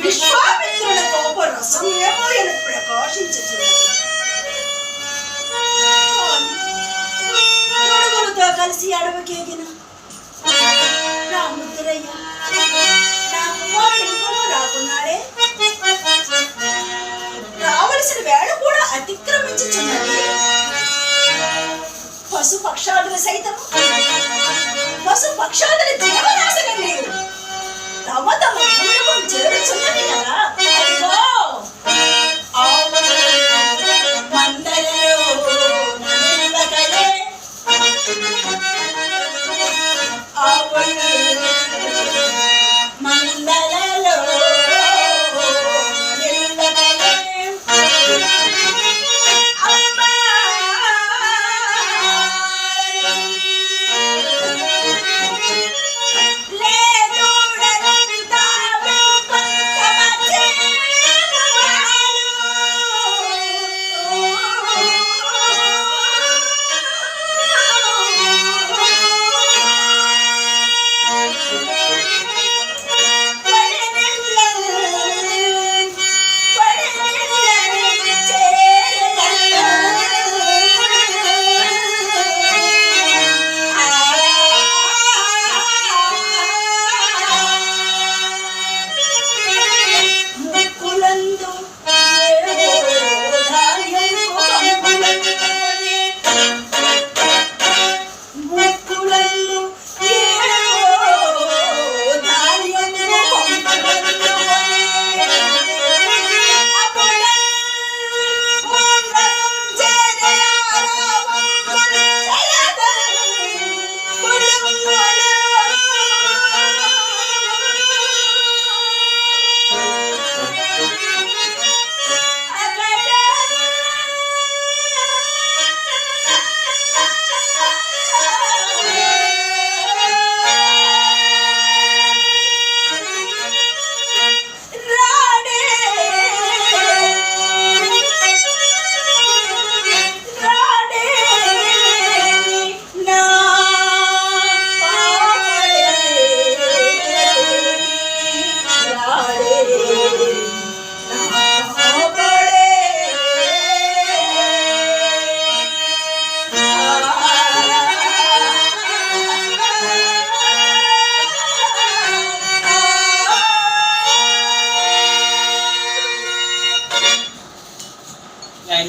విశ్వామిత్రుల కోప రసం ఏమో ఆయన ప్రకాశించుతున్నాడు తోడుగులతో కలిసి అడవికేగిన రాముద్రయ్య నా కుమారుడు రాకున్నాడే. రావలసిన వేళ కూడా అతిక్రమించుచున్నది. పశుపక్షాదులు సైతం పశుపక్షాదుల జీవనాశనం లేదు తమ తమ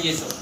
hay eso.